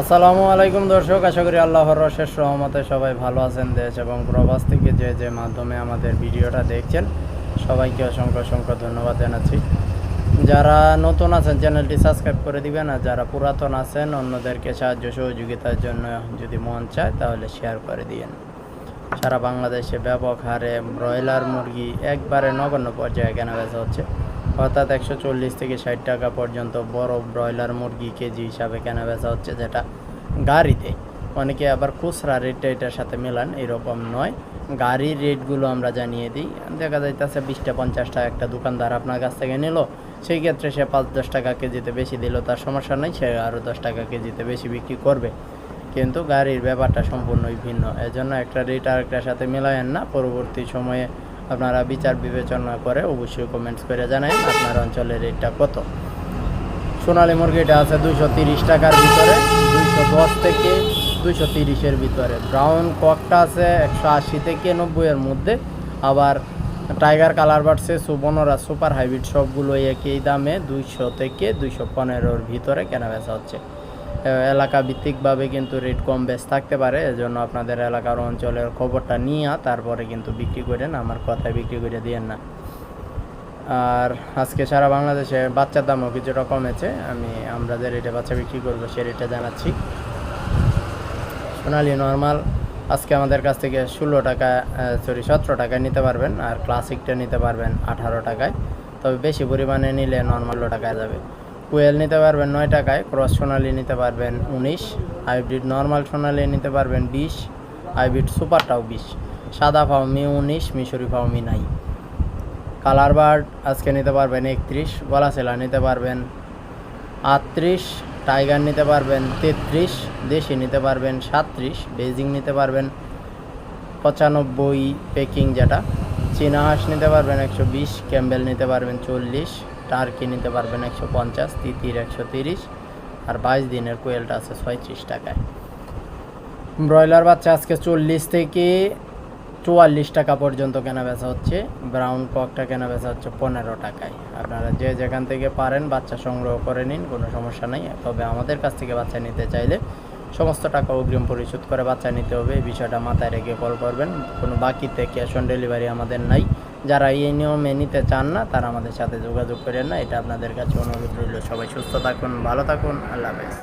আসসালামু আলাইকুম দর্শক, আশা করি আল্লাহর শেষ রহমতে সবাই ভালো আছেন দেশ এবং প্রবাস থেকে যে যে মাধ্যমে আমাদের ভিডিওটা দেখছেন, সবাইকে অসংখ্য অসংখ্য ধন্যবাদ জানাচ্ছি। যারা নতুন আছেন, চ্যানেলটি সাবস্ক্রাইব করে দিবেন, আর যারা পুরাতন আছেন, অন্যদেরকে সাহায্য সহযোগিতার জন্য যদি মন চায়, তাহলে শেয়ার করে দিয়েন। সারা বাংলাদেশে ব্যাপক হারে ব্রয়লার মুরগি একবারে নগণ্য পর্যায়ে কেনা বেচা হচ্ছে। অর্থাৎ একশো চল্লিশ থেকে ষাট টাকা পর্যন্ত বড় ব্রয়লার মুরগি কেজি হিসাবে কেনা বেচা হচ্ছে যেটা গাড়িতে। অনেকে আবার খুচরা রেটটা এটার সাথে মেলান, এরকম নয়। গাড়ির রেটগুলো আমরা জানিয়ে দিই। দেখা যাইতেছে বিশটা পঞ্চাশটা একটা দোকানদার আপনার কাছ থেকে নিল, সেই ক্ষেত্রে সে পাঁচ দশ টাকা কেজিতে বেশি দিল, তার সমস্যা নেই, সে আরও দশ টাকা কেজিতে বেশি বিক্রি করবে। কিন্তু গাড়ির ব্যাপারটা সম্পূর্ণই ভিন্ন। এজন্য একটা রেট আর একটার সাথে মেলায়েন না, পরবর্তী সময়ে আপনারা বিচার বিবেচনা করে অবশ্যই কমেন্টস করে জানাবেন আপনার অঞ্চলের রেটটা কত? সোনালী মুরগিটা আছে দুইশো তিরিশ টাকার ভিতরে, দুইশো দশ থেকে দুইশো তিরিশের ভিতরে। ব্রাউন ককটা আছে একশো আশি থেকে নব্বইয়ের মধ্যে। আবার টাইগার কালার বাড়ছে সুবর্ণরা সুপার হাইব্রিড সবগুলো একই দামে দুইশো থেকে দুইশো পনেরোর ভিতরে কেনা বেচা হচ্ছে। এলাকা ভিত্তিকভাবে কিন্তু রেট কম বেশ থাকতে পারে, এজন্য আপনাদের এলাকার অঞ্চলের খবরটা নিয়ে তারপরে কিন্তু বিক্রি করেন, আমার কথায় বিক্রি করে দিয়েন না। আর আজকে সারা বাংলাদেশে বাচ্চার দামও কিছুটা কমেছে, আমি আমরা যে রেটে বাচ্চা বিক্রি করব সে রেটে জানাচ্ছি। সোনালি নর্মাল আজকে আমাদের কাছ থেকে ষোলো টাকা সরি সতেরো টাকায় নিতে পারবেন, আর ক্লাসিকটা নিতে পারবেন আঠারো টাকায়, তবে বেশি পরিমাণে নিলে নর্মালও টাকায় যাবে। কুয়েল নিতে পারবেন নয় টাকায় ক্রস সোনালি নিতে পারবেন উনিশ হাইব্রিড নর্মাল সোনালি নিতে পারবেন বিশ হাইব্রিড সুপারটাও বিশ সাদা ফাউমি উনিশ মিশরি ফাউমি নাই কালার বার্ড আজকে নিতে পারবেন একত্রিশ গলা সেলা নিতে পারবেন আটত্রিশ টাইগার নিতে পারবেন তেত্রিশ দেশি নিতে পারবেন সাতত্রিশ বেজিং নিতে পারবেন পঁচানব্বই পেকিং যেটা চীনা হাঁস নিতে পারবেন একশো বিশ ক্যাম্বেল নিতে পারবেন চল্লিশ টার্কি নিতে পারবেন? একশো পঞ্চাশ, তিতির একশো তিরিশ, আর বাইশ দিনের কোয়েলটা আছে ছয়ত্রিশ টাকায়। ব্রয়লার বাচ্চা আজকে চল্লিশ থেকে চুয়াল্লিশ টাকা পর্যন্ত কেনা বেচা হচ্ছে। ব্রাউন ককটা কেনা বেচা হচ্ছে পনেরো টাকায়। আপনারা যে যেখান থেকে পারেন বাচ্চা সংগ্রহ করে নিন, কোনো সমস্যা নেই। তবে আমাদের কাছ থেকে বাচ্চা নিতে চাইলে সমস্ত টাকা অগ্রিম পরিশোধ করে বাচ্চা নিতে হবে। এই বিষয়টা মাথায় রেখে কল করবেন। কোনো বাকিতে ক্যাশ অন ডেলিভারি আমাদের নাই। যারা এই নিয়মে নিতে চান না, তারা আমাদের সাথে যোগাযোগ করেন না। এটা আপনাদের কাছে অনুরোধ রইল। সবাই সুস্থ থাকুন, ভালো থাকুন। আল্লাহ হাফেজ।